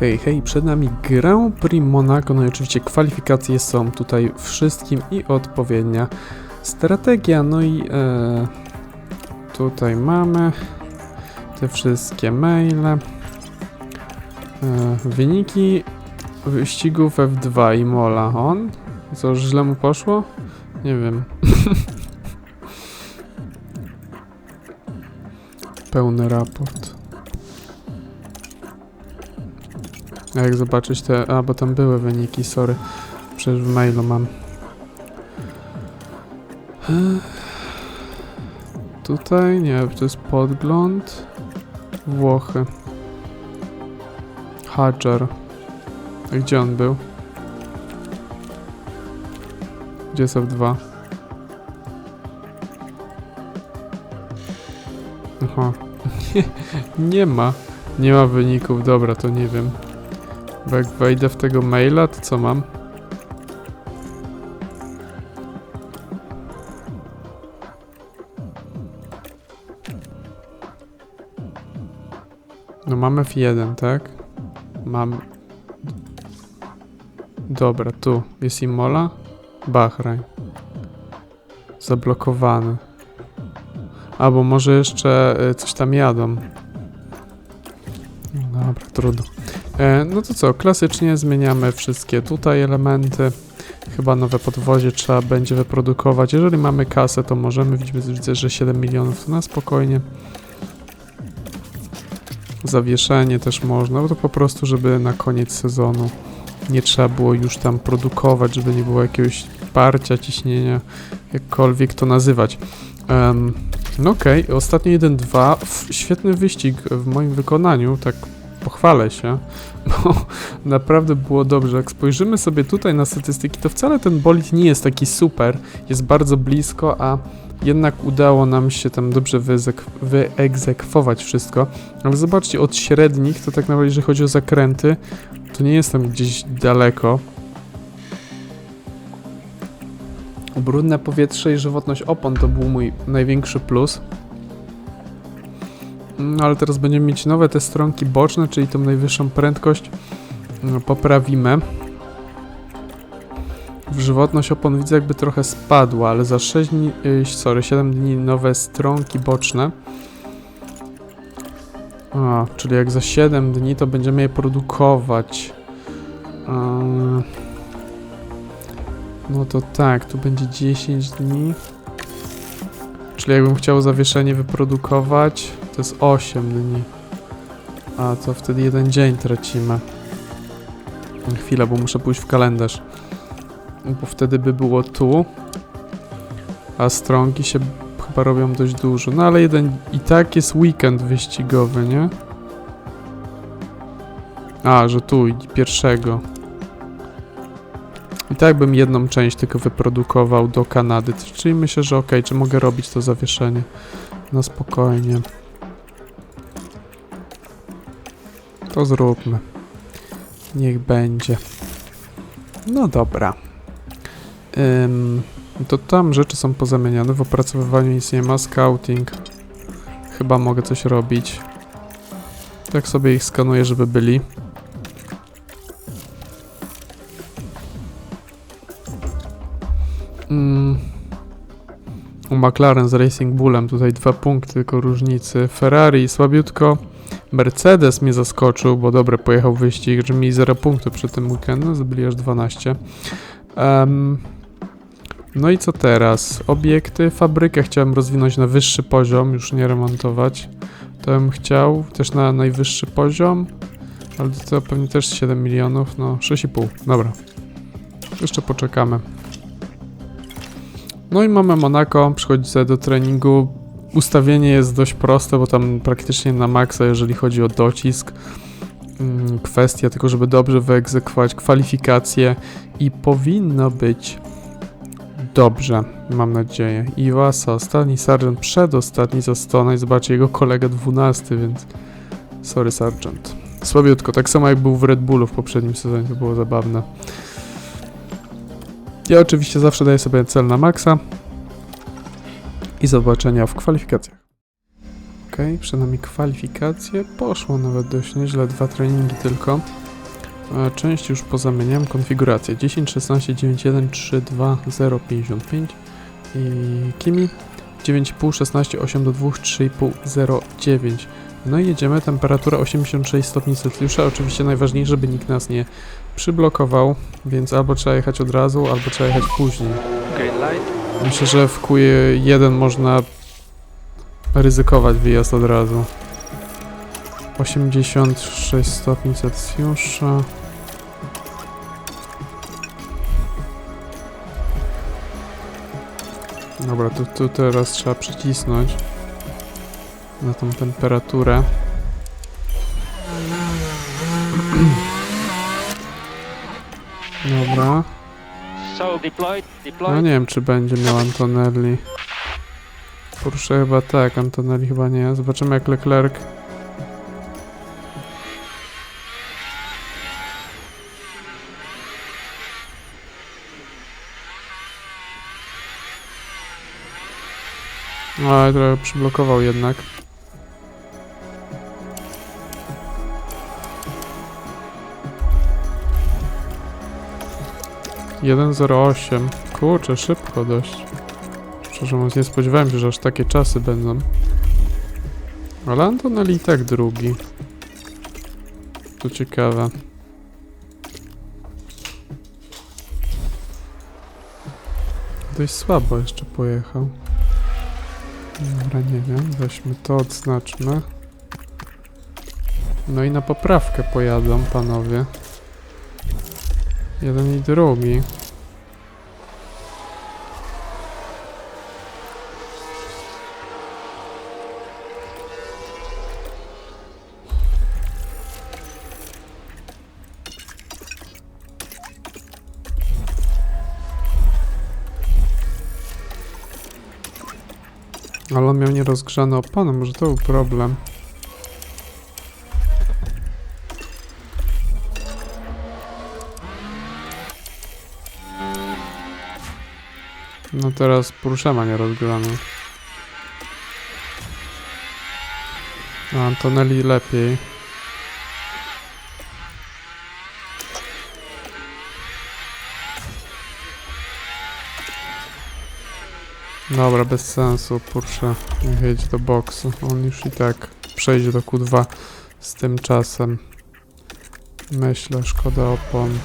Hej, hej, przed nami Grand Prix Monaco, no i oczywiście kwalifikacje są tutaj wszystkim i odpowiednia strategia, no i e, tutaj mamy te wszystkie maile, e, wyniki wyścigów F2 i Mola, on? Co, źle mu poszło? Nie wiem. Pełny raport. A jak zobaczyć te... A, bo tam były wyniki, sorry. Przecież w mailu mam. Tutaj, nie, to jest podgląd. Włochy. Hadżar. A gdzie on był? Gdzie jest F2? Aha. Nie, nie ma. Nie ma wyników, dobra, to nie wiem. Bo jak wejdę w tego maila, to co mam? No mam F1, tak? Mam... Dobra, tu jest Imola, Bahrain. Zablokowany. Albo może jeszcze y, coś tam jadą. Dobra, trudno. E, no to co, klasycznie zmieniamy wszystkie tutaj elementy. Chyba nowe podwozie trzeba będzie wyprodukować. Jeżeli mamy kasę, to możemy. Widzę, że 7 milionów to na spokojnie. Zawieszenie też można, bo to po prostu, żeby na koniec sezonu nie trzeba było już tam produkować, żeby nie było jakiegoś parcia, ciśnienia, jakkolwiek to nazywać. Em, no okej, ostatnio 1-2, F- świetny wyścig w moim wykonaniu, tak pochwalę się, bo naprawdę było dobrze. Jak spojrzymy sobie tutaj na statystyki, to wcale ten bolid nie jest taki super, jest bardzo blisko, a jednak udało nam się tam dobrze wyegzekwować wszystko. Ale zobaczcie, od średnich, to tak naprawdę jeżeli chodzi o zakręty, to nie jestem gdzieś daleko. Brudne powietrze i żywotność opon to był mój największy plus. No ale teraz będziemy mieć nowe te stronki boczne, czyli tą najwyższą prędkość no, poprawimy. W żywotność opon widzę jakby trochę spadła, ale za 6 dni, y, sorry, 7 dni nowe stronki boczne. A, czyli jak za 7 dni to będziemy je produkować. No to tak, tu będzie 10 dni. Czyli jakbym chciał zawieszenie wyprodukować, to jest 8 dni. A to wtedy jeden dzień tracimy. Chwila, bo muszę pójść w kalendarz. Bo wtedy by było tu. A stronki się chyba robią dość dużo. No ale jeden i tak jest weekend wyścigowy, nie? A, że tu pierwszego. I tak bym jedną część tylko wyprodukował do Kanady. Czyli myślę, że ok, czy mogę robić to zawieszenie na spokojnie. To zróbmy. Niech będzie. No dobra. Ym, to tam rzeczy są pozamieniane. W opracowywaniu nic nie ma. Scouting. Chyba mogę coś robić. Tak sobie ich skanuję, żeby byli. Mm. U McLaren z Racing Bullem tutaj dwa punkty tylko różnicy. Ferrari słabiutko. Mercedes mnie zaskoczył, bo dobre pojechał wyścig, że mi 0 punktów przy tym weekendu, zbyli aż 12. Em, no i co teraz? Obiekty, fabrykę chciałem rozwinąć na wyższy poziom, już nie remontować. To bym chciał też na najwyższy poziom, ale to pewnie też 7 milionów, no 6,5, dobra. Jeszcze poczekamy. No i mamy Monaco, przychodzi sobie do treningu. Ustawienie jest dość proste, bo tam praktycznie na maksa, jeżeli chodzi o docisk. Mm, Kwestia tylko, żeby dobrze wyegzekwować kwalifikacje i powinno być dobrze, mam nadzieję. Iwasa, ostatni sargent, przedostatni za Stona i zobaczcie jego kolega 12, więc sorry sargent. Słabiutko, tak samo jak był w Red Bullu w poprzednim sezonie, to było zabawne. Ja oczywiście zawsze daję sobie cel na maksa. I zobaczenia w kwalifikacjach. Ok, przed nami kwalifikacje. Poszło nawet dość nieźle, dwa treningi tylko. Część już pozamieniam. Konfiguracja 10, 16, 9, 1, 3, 2, 0, 55 i Kimi 9,5, 16, 8 do 2, 3,5, 0, 9. No i jedziemy, temperatura 86 stopni Celsjusza. Oczywiście najważniejsze, żeby nikt nas nie przyblokował, więc albo trzeba jechać od razu, albo trzeba jechać później. Green light. Myślę, że w Q1 można ryzykować wyjazd od razu. 86 stopni Celsjusza. Dobra, tu, tu teraz trzeba przycisnąć na tą temperaturę. Dobra. No nie wiem, czy będzie miał Antonelli. Porsche chyba tak, Antonelli chyba nie. Zobaczymy jak Leclerc. No, ale trochę przyblokował jednak. Jeden zero osiem. Kurczę, szybko dość. Szczerze mówiąc, nie spodziewałem się, że aż takie czasy będą. Ale Antonelli i tak drugi. To ciekawe. Dość słabo jeszcze pojechał. Dobra, nie wiem. Weźmy to, odznaczmy. No i na poprawkę pojadą panowie. Jeden i drugi. Ale on miał nierozgrzane opony, może to był problem. No teraz Porsche ma nierozgrzane. A Antonelli lepiej. Dobra, bez sensu, Porsche. Niech jedzie do boksu. On już i tak przejdzie do Q2 z tym czasem. Myślę, szkoda opon.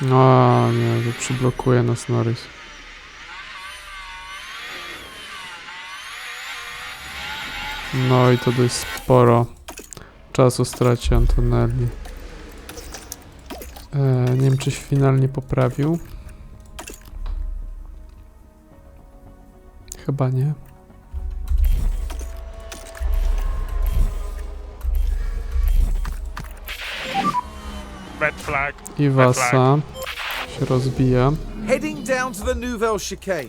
No nie, to przyblokuje nas Norris. No i to dość sporo czasu straci Antonelli. E, nie wiem, czy finalnie poprawił. Chyba nie. I Wasa się rozbija. Heading down to the Nouvelle Chicane.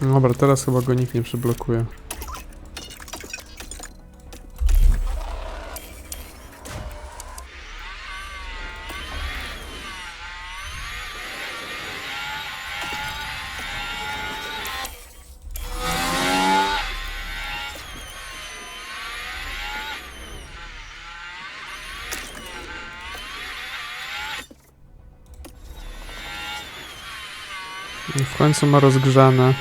Dobra, teraz chyba go nikt nie przyblokuje. W końcu ma rozgrzane.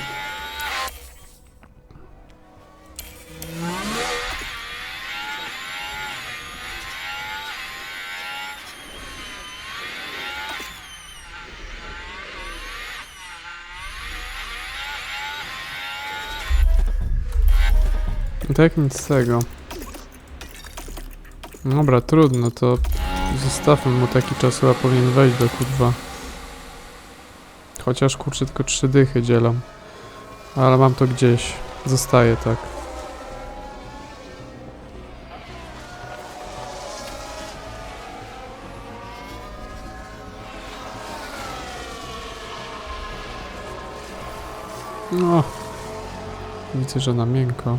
Tak nic z tego. Dobra, trudno, to zostawmy mu taki czas, chyba powinien wejść do Q2. Chociaż kurczę, tylko trzy dychy dzielą. Ale mam to gdzieś. Zostaje tak. No. Widzę, że na miękko.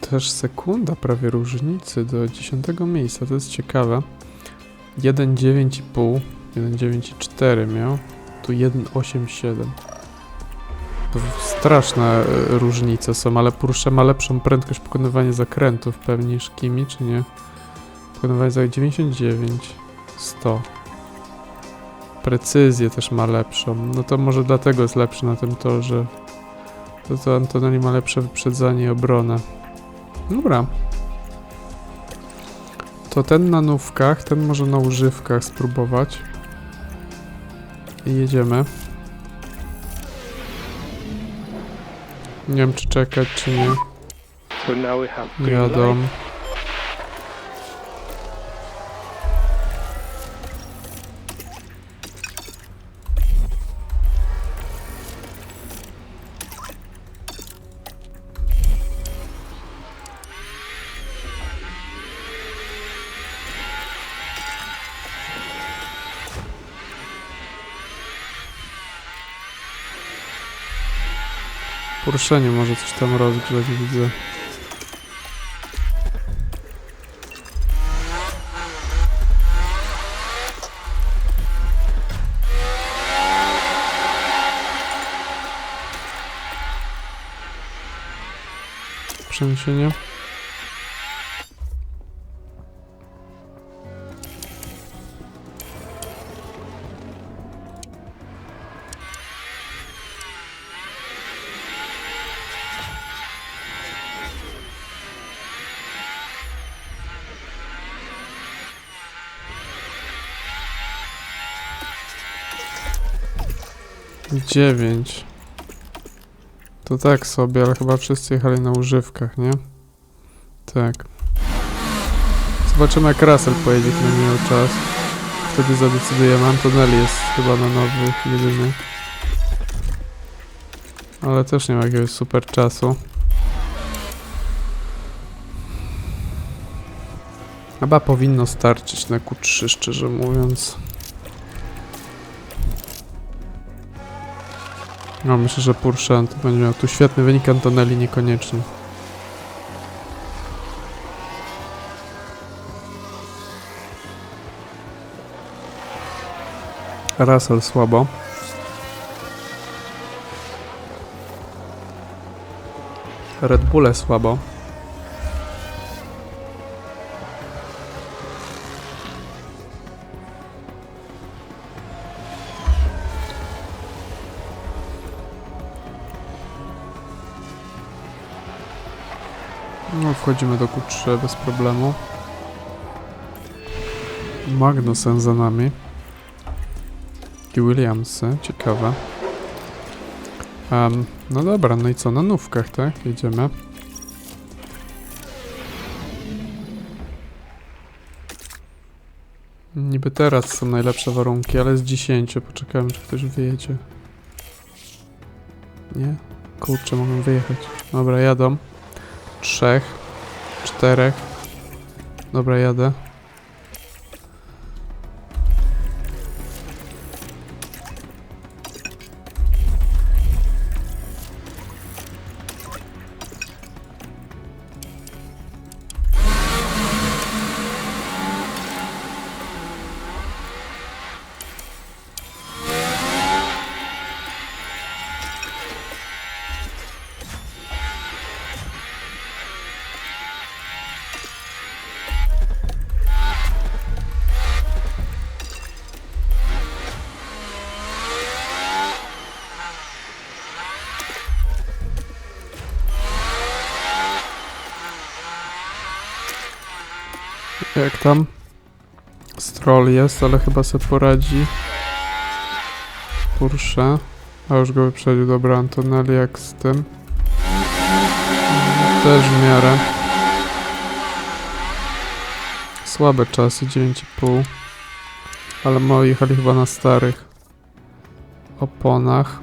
Też sekunda prawie różnicy do 10 miejsca, to jest ciekawe. 1,9,5, 1,9,4 miał, tu 1,8,7. To straszne e, różnice są, ale Porsche ma lepszą prędkość pokonywania zakrętów pewnie niż Kimi, czy nie? Pokonywanie za 99, 100. Precyzję też ma lepszą. No to może dlatego jest lepszy na tym torze. To to Antonelli ma lepsze wyprzedzanie i obronę. Dobra. To ten na nówkach, ten może na używkach spróbować. I jedziemy. Nie wiem czy czekać, czy nie. Jadą. Poruszenie może coś tam rozgrzać, widzę. Przeniesienie. Dziewięć. To tak sobie, ale chyba wszyscy jechali na używkach, nie? Tak. Zobaczymy jak Russell pojedzie, kiedy miał czas. Wtedy zadecydujemy. Antonelli jest chyba na nowych jedyny. Ale też nie ma jakiegoś super czasu. Chyba powinno starczyć na Q3, szczerze mówiąc. No, myślę, że Porsche to będzie miał tu świetny wynik, Antonelli niekoniecznie. Russell słabo. Red Bulle słabo. No, wchodzimy do Q3 bez problemu. Magnussen za nami. I Williamsy, ciekawe. Em, no dobra, no i co, na nówkach, tak? Jedziemy. Niby teraz są najlepsze warunki, ale z 10. Poczekamy, czy ktoś wyjedzie. Nie? Kurczę, mogą wyjechać. Dobra, jadą. Trzech. Czterech. Dobra, jadę. Jak tam? Stroll jest, ale chyba sobie poradzi. Porsche. A już go wyprzedził. Dobra, Antonelli jak z tym. Też w miarę. Słabe czasy, 9,5. Ale moi jechali chyba na starych oponach.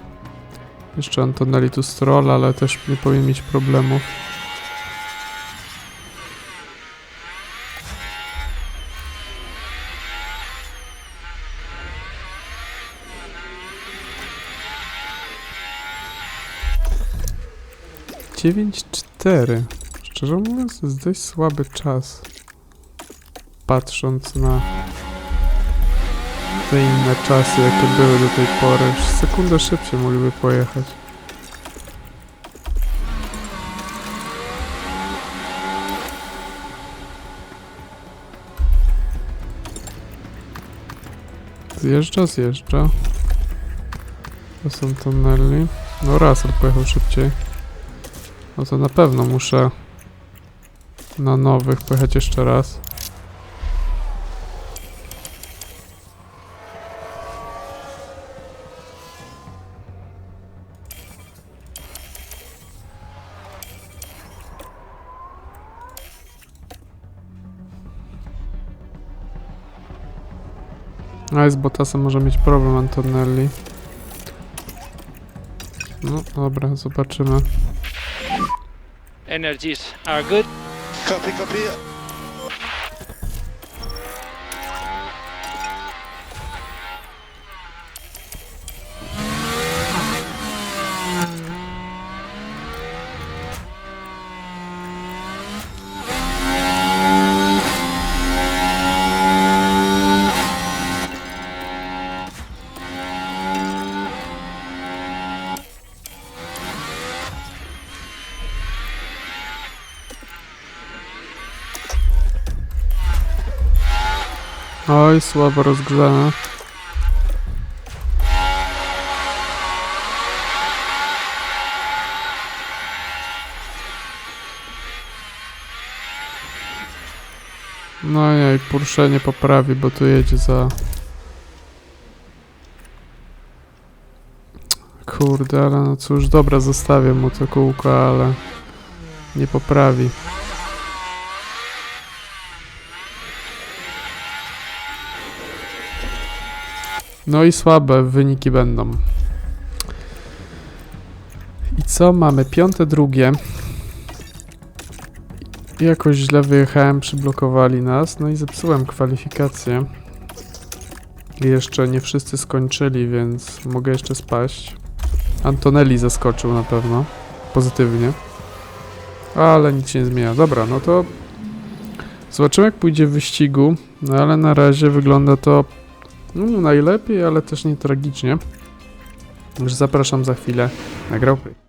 Jeszcze Antonelli tu Stroll, ale też nie powinien mieć problemów. 9-4. Szczerze mówiąc, jest dość słaby czas. Patrząc na te inne czasy, jakie były do tej pory. Sekundę szybciej mogliby pojechać. Zjeżdża, zjeżdża. To są tuneli. No Russell pojechał szybciej. No to na pewno muszę na nowych pojechać jeszcze raz. A z Bottasem może mieć problem Antonelli. No dobra, zobaczymy. Energies are good. Copy, copy. Oj, słabo rozgrzane. No i Porsche nie poprawi, bo tu jedzie za... Kurde, ale no cóż, dobra, zostawię mu to kółko, ale nie poprawi. No i słabe wyniki będą. I co mamy? Piąte, drugie. Jakoś źle wyjechałem, przyblokowali nas, no i zepsułem kwalifikację. Jeszcze nie wszyscy skończyli, więc mogę jeszcze spaść. Antonelli zaskoczył na pewno, pozytywnie. Ale nic się nie zmienia. Dobra, no to zobaczymy jak pójdzie w wyścigu, no ale na razie wygląda to no, najlepiej, ale też nie tragicznie. Już zapraszam za chwilę na Prix.